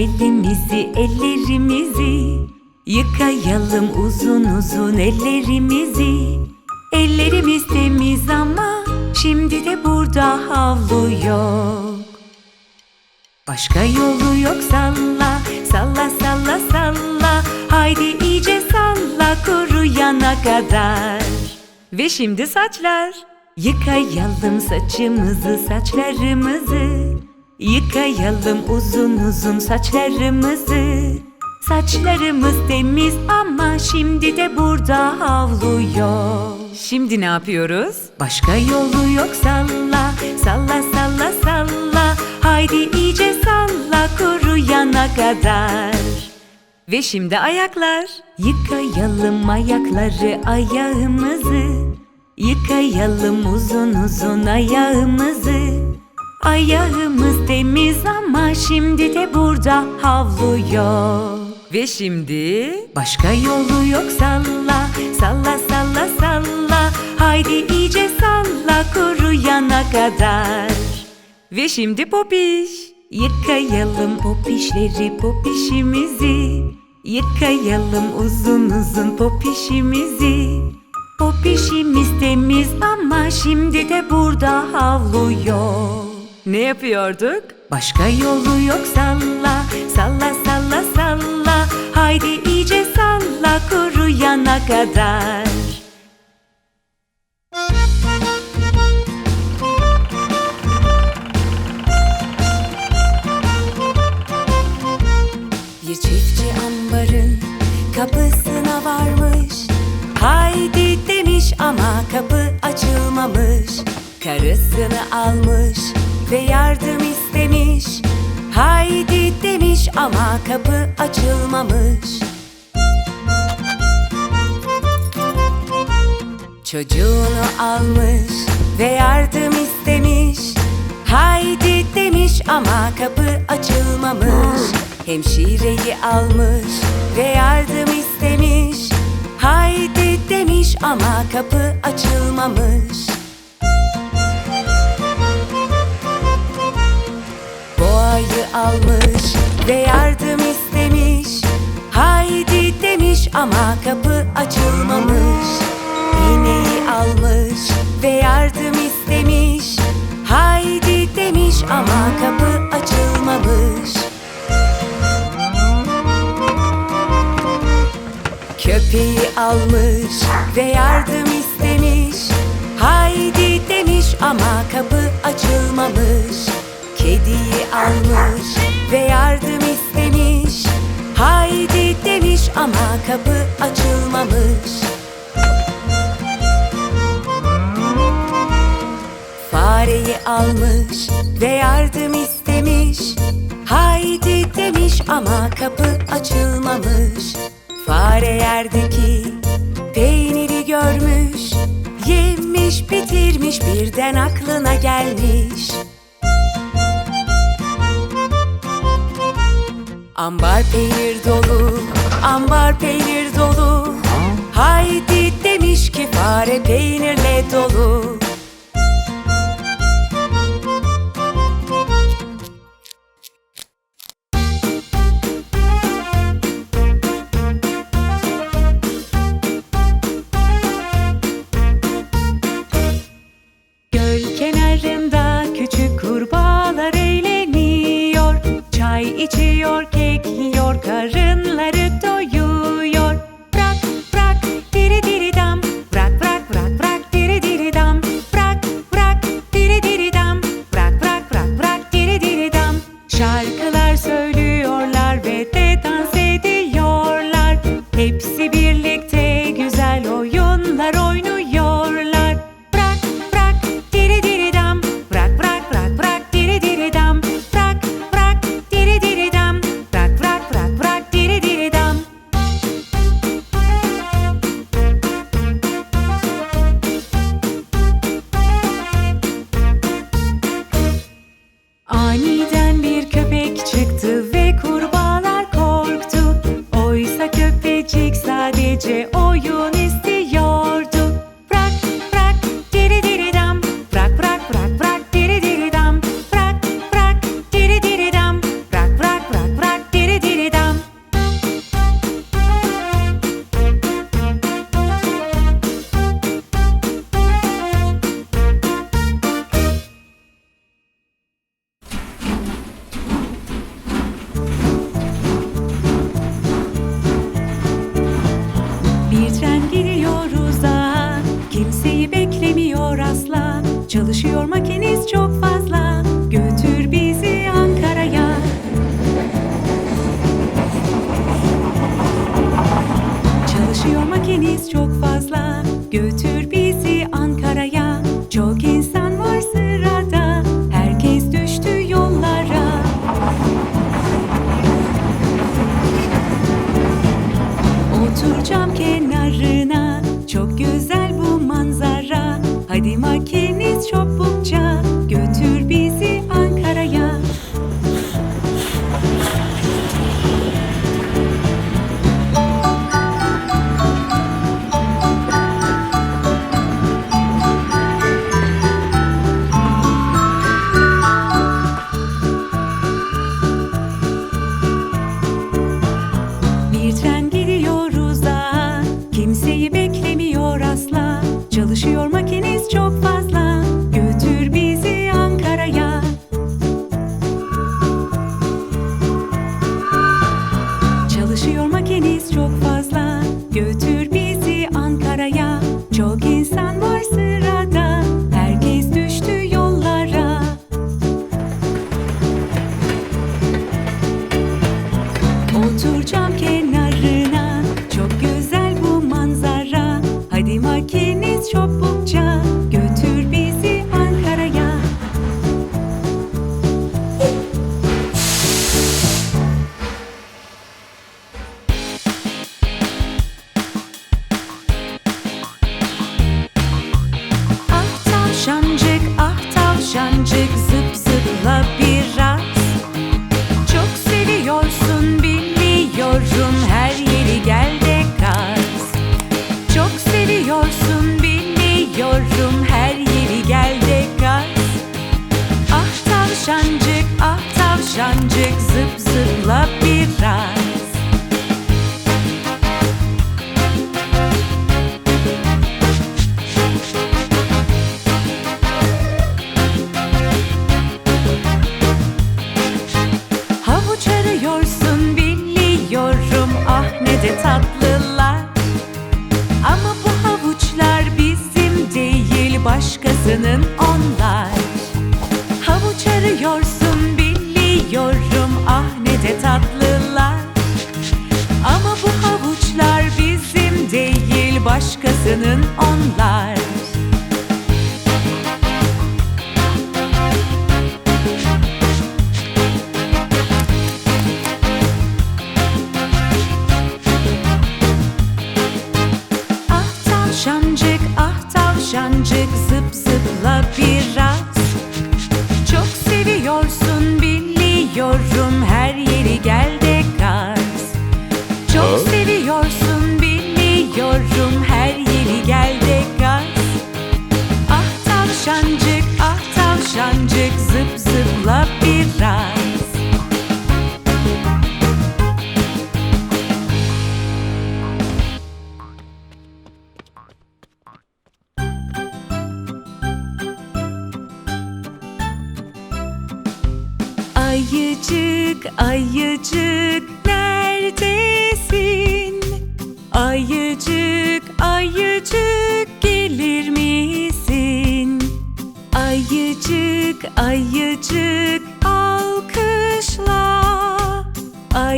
elimizi, ellerimizi. Yıkayalım uzun uzun ellerimizi. Ellerimiz temiz ama şimdi de burada havlu yok. Başka yolu yok salla, salla salla salla. Haydi iyice salla kuruyana kadar. Ve şimdi saçlar. Yıkayalım saçımızı, saçlarımızı. Yıkayalım uzun uzun saçlarımızı. Saçlarımız temiz ama şimdi de burada havlu yok. Şimdi ne yapıyoruz? Başka yolu yok salla, salla salla salla. Haydi iyice salla kuruyana kadar. Ve şimdi ayaklar. Yıkayalım ayakları, ayağımızı. Yıkayalım uzun uzun ayağımızı. Ayağımız temiz ama şimdi de burada havlu yok. Ve şimdi başka yolu yok salla, salla salla salla. Haydi iyice salla kuruyana kadar. Ve şimdi popiş. Yıkayalım popişleri popişimizi. Yıkayalım uzun uzun popişimizi. Popişimiz temiz ama şimdi de burada havlu yok. Ne yapıyorduk? Başka yolu yok salla, salla salla salla. Haydi iyice salla kuruyana kadar. Bir çiftçi ambarın kapısına varmış Haydi demiş ama kapı açılmamış Karısını almış ve yardım istemiş. Haydi demiş ama kapı açılmamış. Çocuğunu almış ve yardım istemiş. Haydi demiş ama kapı açılmamış. Hemşireyi almış ve yardım istemiş. Haydi demiş ama kapı açılmamış Boğayı almış ve yardım istemiş. Haydi demiş ama kapı açılmamış. İğneyi almış ve yardım istemiş. Haydi demiş ama kapı açılmamış. Köpeği almış ve yardım istemiş. Haydi demiş ama kapı açılmamış Kediyi almış ve yardım istemiş. Haydi demiş ama kapı açılmamış. Fareyi almış ve yardım istemiş. Haydi demiş ama kapı açılmamış. Fare yerdeki peyniri görmüş. Yemiş bitirmiş birden aklına gelmiş Ambar peynir dolu, ambar peynir dolu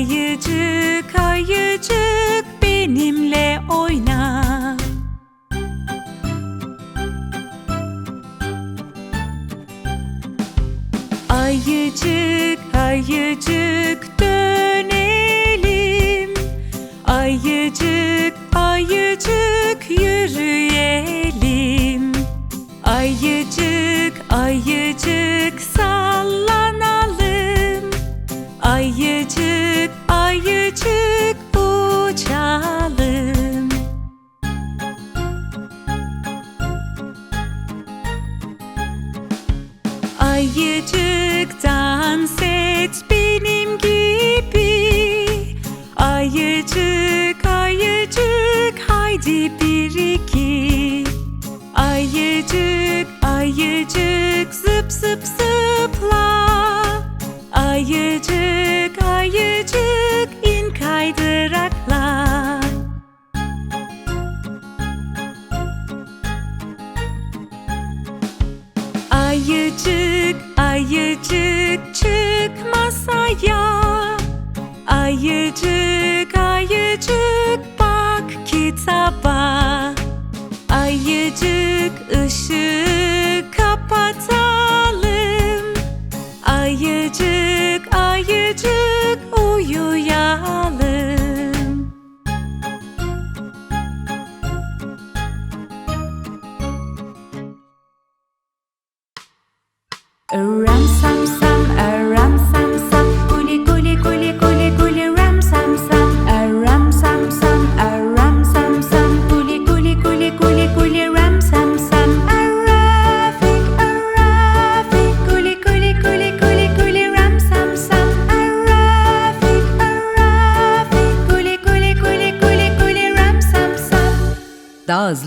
Ayıcık, ayıcık lips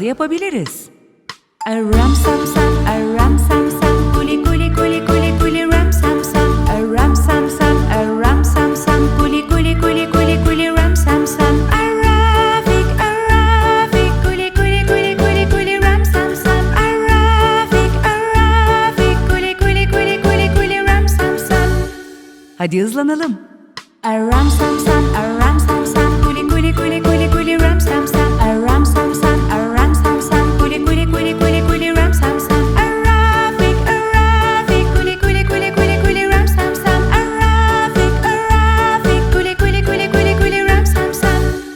yapabiliriz. Aram sam sam, aram sam sam, guli guli guli guli guli ram sam sam, aram sam sam, aram sam sam, guli guli guli guli guli ram sam sam, arafik arafik, guli guli guli guli guli ram sam sam, arafik arafik, guli guli guli guli guli ram sam sam. Hadi hızlanalım. Aram sam sam, aram sam sam, guli guli guli guli guli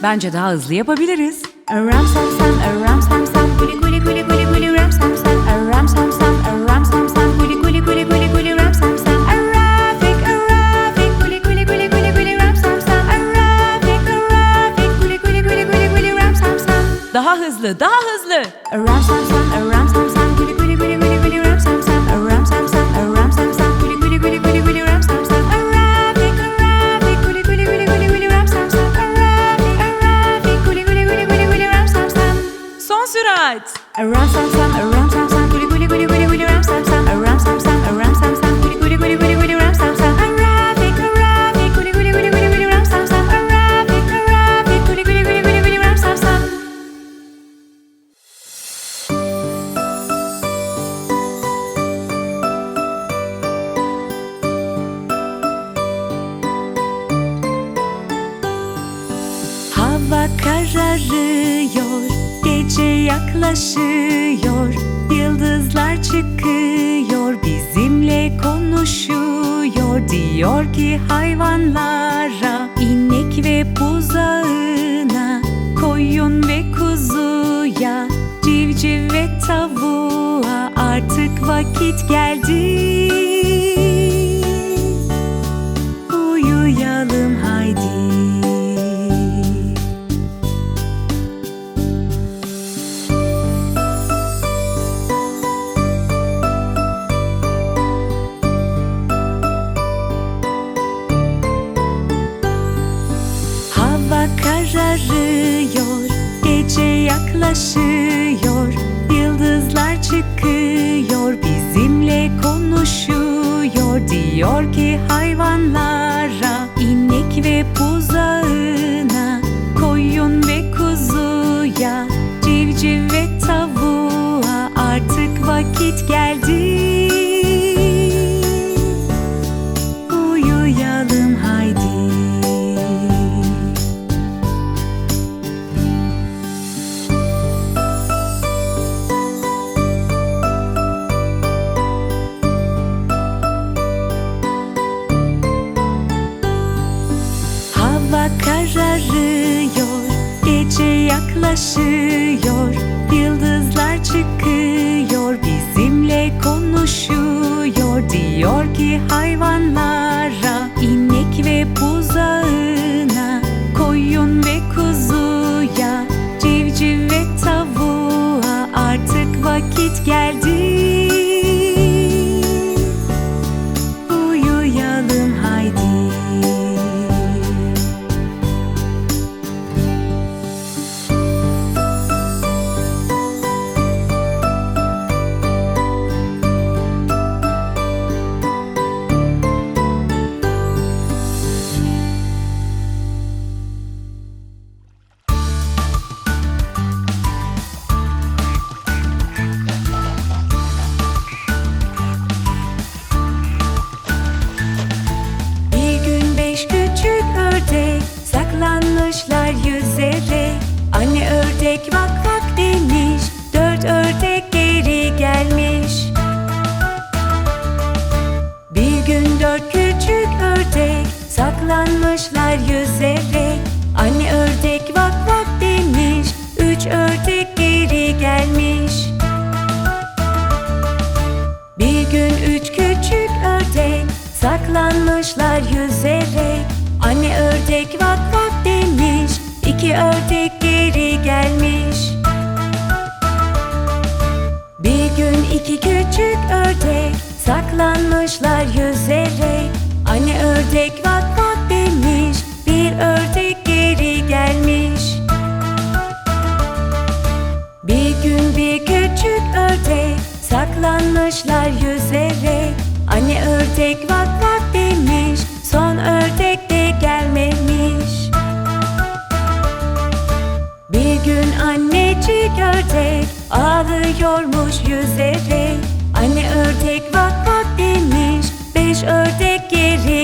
Bence daha hızlı yapabiliriz. Sam sam, sam sam, ram sam sam, ram sam sam, ram sam sam, ram sam sam. Daha hızlı, daha hızlı. Aram sam sam, aram sam sürat. Aram sam sam, aram sam sam, guli guli guli guli guli ram sam sam, aram sam sam, aram sam sam, guli guli guli guli guli ram sam sam, arafik arafik, guli guli guli guli guli ram sam sam, arafik arafik, guli guli guli guli guli ram sam sam. Hava kararıyor, gece yaklaşıyor Yıldızlar çıkıyor, bizimle konuşuyor. Diyor ki hayvanlara, inek ve buzağına Koyun ve kuzuya, civciv ve tavuğa Artık vakit geldi Diyor ki hayvanlara, vakit geldi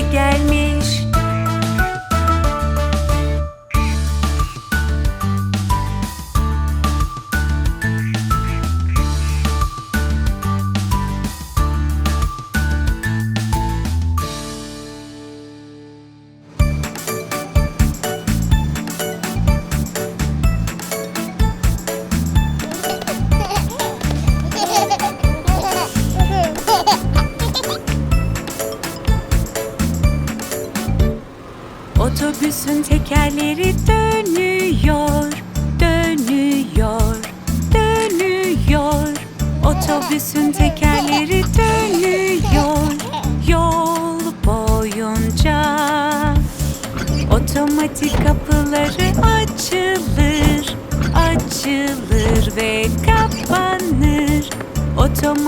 again.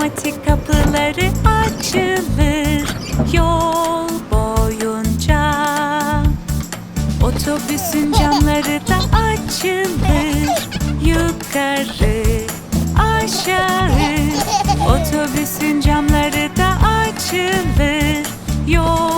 Otomatik kapıları açılır yol boyunca. Otobüsün camları da açılır yukarı aşağı. Otobüsün camları da açılır yol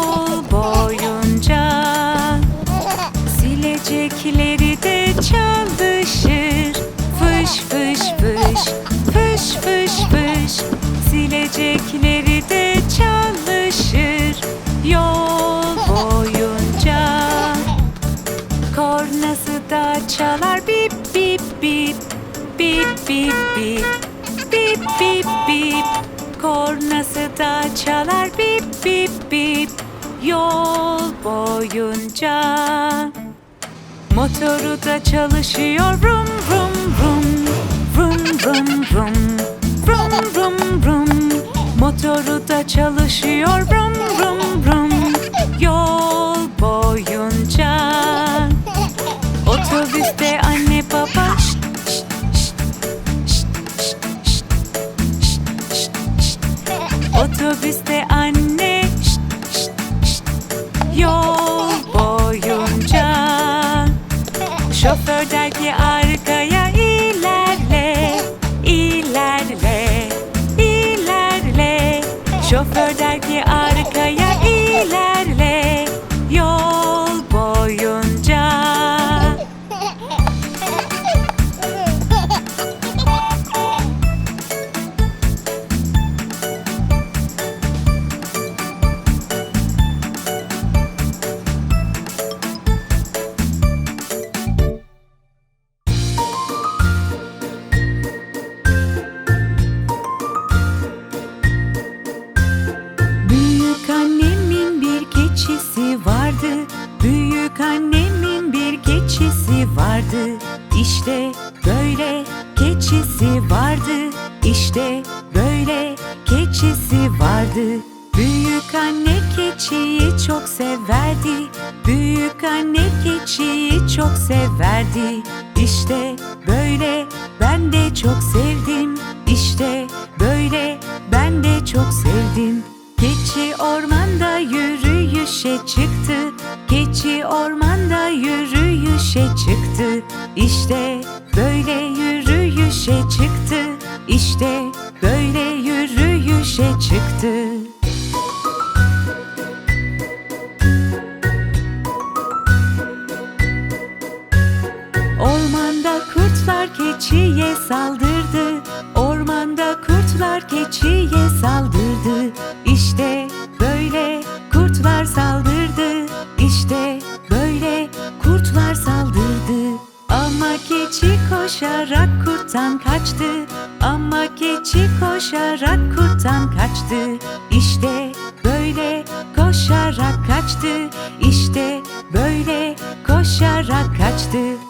Silecekleri de çalışır Yol boyunca. Kornası da çalar bip bip bip Bip bip bip Bip bip bip. Kornası da çalar bip bip bip Yol boyunca. Motoru da çalışıyor rum çalışıyor. rum İşte böyle keçisi vardı. İşte böyle keçisi vardı. Büyük anne keçiyi çok severdi. Büyük anne keçiyi çok severdi. İşte böyle ben de çok sevdim. İşte böyle ben de çok sevdim. Keçi ormanda yürüyüşe çıktı. Keçi ormanda yürüyüşe çıktı. İşte böyle yürüyüşe çıktı. İşte böyle yürüyüşe çıktı. Ormanda kurtlar keçiye saldırdı. Ormanda kurtlar keçiye saldırdı. saçtı Ama keçi koşarak kurttan kaçtı. İşte böyle koşarak kaçtı. İşte böyle koşarak kaçtı.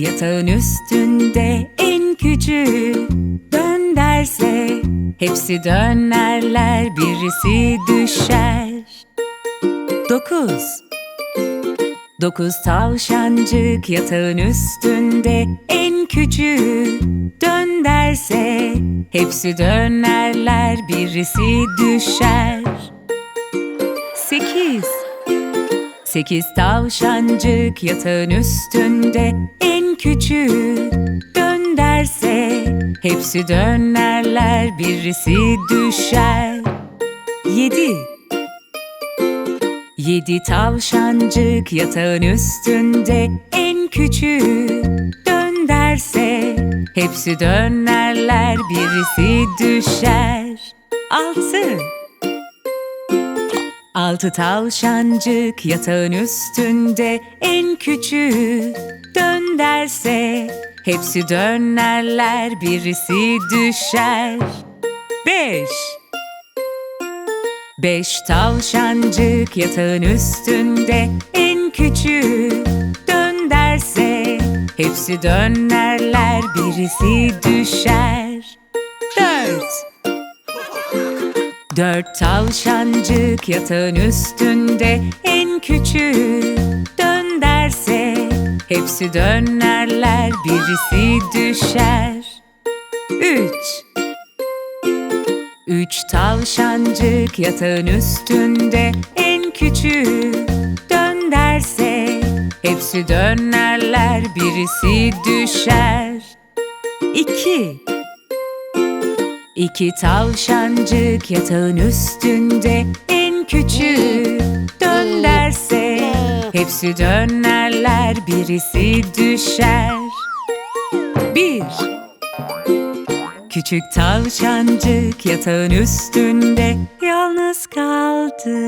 yatağın üstünde en küçüğü Dön derse hepsi dönerler birisi düşer. Dokuz. Dokuz tavşancık yatağın üstünde en küçüğü Dön derse hepsi dönerler birisi düşer. Sekiz. Sekiz tavşancık yatağın üstünde En küçüğü dön derse Hepsi dönerler birisi düşer. Yedi. Yedi tavşancık yatağın üstünde En küçüğü dön derse Hepsi dönerler birisi düşer. Altı Altı tavşancık yatağın üstünde En küçüğü dön derse Hepsi dönerler birisi düşer. Beş. Beş tavşancık yatağın üstünde En küçüğü dön derse Hepsi dönerler birisi düşer. Dört Dört tavşancık yatağın üstünde En küçüğü dön derse Hepsi dönerler birisi düşer. Üç. Üç tavşancık yatağın üstünde En küçüğü dön derse Hepsi dönerler birisi düşer. İki İki tavşancık yatağın üstünde En küçüğü dön derse Hepsi dönerler birisi düşer Bir Küçük tavşancık yatağın üstünde yalnız kaldı.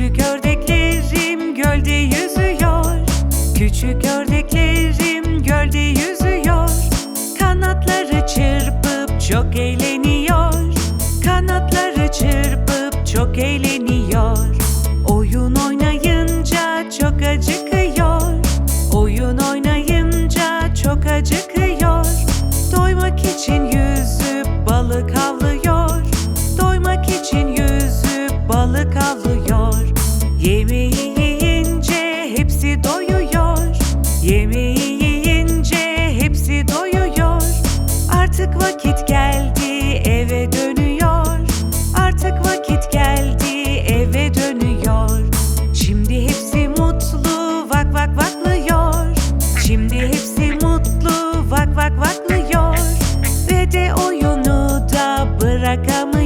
Küçük ördeklerim Evde oyunu da bırakamam.